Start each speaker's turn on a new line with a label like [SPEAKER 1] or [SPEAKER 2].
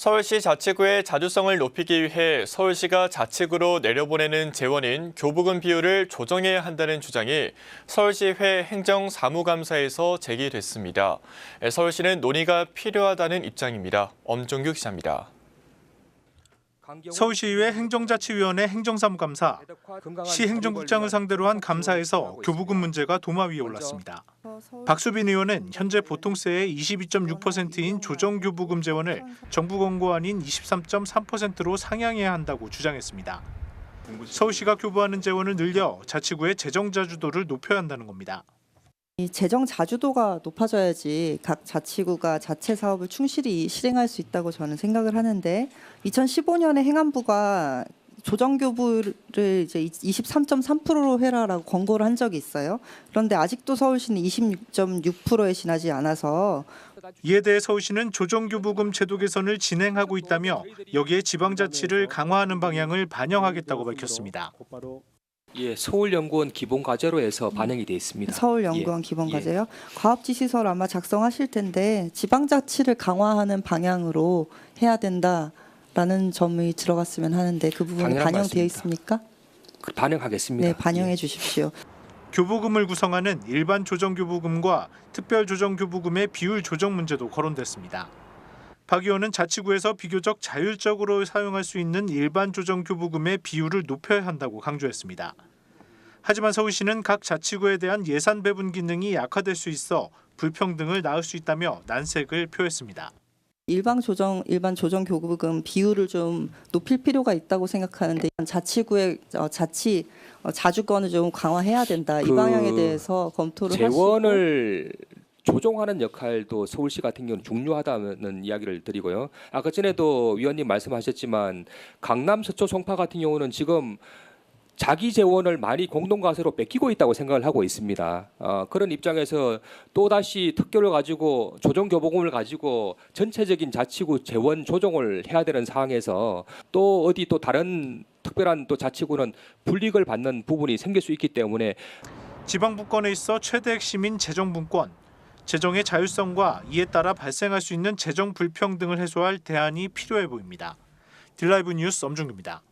[SPEAKER 1] 서울시 자치구의 자주성을 높이기 위해 서울시가 자치구로 내려보내는 재원인 교부금 비율을 조정해야 한다는 주장이 서울시회 행정사무감사에서 제기됐습니다. 서울시는 논의가 필요하다는 입장입니다. 엄종규 기자입니다.
[SPEAKER 2] 서울시의회 행정자치위원회 행정사무감사 시 행정국장을 상대로 한 감사에서 교부금 문제가 도마 위에 올랐습니다. 박수빈 의원은 현재 보통세의 22.6%인 조정교부금 재원을 정부 권고안인 23.3%로 상향해야 한다고 주장했습니다. 서울시가 교부하는 재원을 늘려 자치구의 재정 자주도를 높여야 한다는 겁니다.
[SPEAKER 3] 이 재정 자주도가 높아져야지 각 자치구가 자체 사업을 충실히 실행할 수 있다고 저는 생각을 하는데 2015년에 행안부가 조정교부를 이제 23.3%로 해라라고 권고를 한 적이 있어요. 그런데 아직도 서울시는 26.6%에 지나지 않아서
[SPEAKER 2] 이에 대해 서울시는 조정교부금 제도 개선을 진행하고 있다며 여기에 지방자치를 강화하는 방향을 반영하겠다고 밝혔습니다.
[SPEAKER 4] 예, 서울연구원 기본 과제로 해서 반영이 돼 있습니다.
[SPEAKER 3] 서울연구원
[SPEAKER 4] 예,
[SPEAKER 3] 기본
[SPEAKER 4] 예.
[SPEAKER 3] 과제요. 과업지시설 아마 작성하실 텐데 지방자치를 강화하는 방향으로 해야 된다라는 점이 들어갔으면 하는데 그
[SPEAKER 4] 당연한
[SPEAKER 3] 반영되어. 있습니까?
[SPEAKER 4] 그 반영하겠습니다.
[SPEAKER 3] 네, 반영해
[SPEAKER 4] 예.
[SPEAKER 3] 주십시오.
[SPEAKER 2] 교부금을 구성하는 일반 조정교부금과 특별 조정교부금의 비율 조정 문제도 거론됐습니다. 박 의원은 자치구에서 비교적 자율적으로 사용할 수 있는 일반 조정 교부금의 비율을 높여야 한다고 강조했습니다. 하지만 서울시는 각 자치구에 대한 예산 배분 기능이 약화될 수 있어 불평등을 낳을 수 있다며 난색을 표했습니다.
[SPEAKER 3] 일반 조정 일반 조정 교부금 비율을 좀 높일 필요가 있다고 생각하는데 자치구의 어, 자치 어, 자주권을 좀 강화해야 된다.
[SPEAKER 4] 이그
[SPEAKER 3] 방향에 대해서 검토를
[SPEAKER 4] 재원을 조정하는 역할도 서울시 같은 경우는 중요하다는 이야기를 드리고요. 아까 전에도 위원님 말씀하셨지만 강남 서초 송파 같은 경우는 지금 자기 재원을 많이 공동가세로 뺏기고 있다고 생각을 하고 있습니다. 어, 그런 입장에서 또 다시 특교를 가지고 조정 교부금을 가지고 전체적인 자치구 재원 조정을 해야 되는 상황에서 또 어디 또 다른 특별한 또 자치구는 불이익을 받는 부분이 생길 수 있기 때문에
[SPEAKER 2] 지방분권에 있어 최대 핵심인 재정분권, 재정의 자율성과 이에 따라 발생할 수 있는 재정 불평등을 해소할 대안이 필요해 보입니다. 딜라이브 뉴스 엄준규입니다.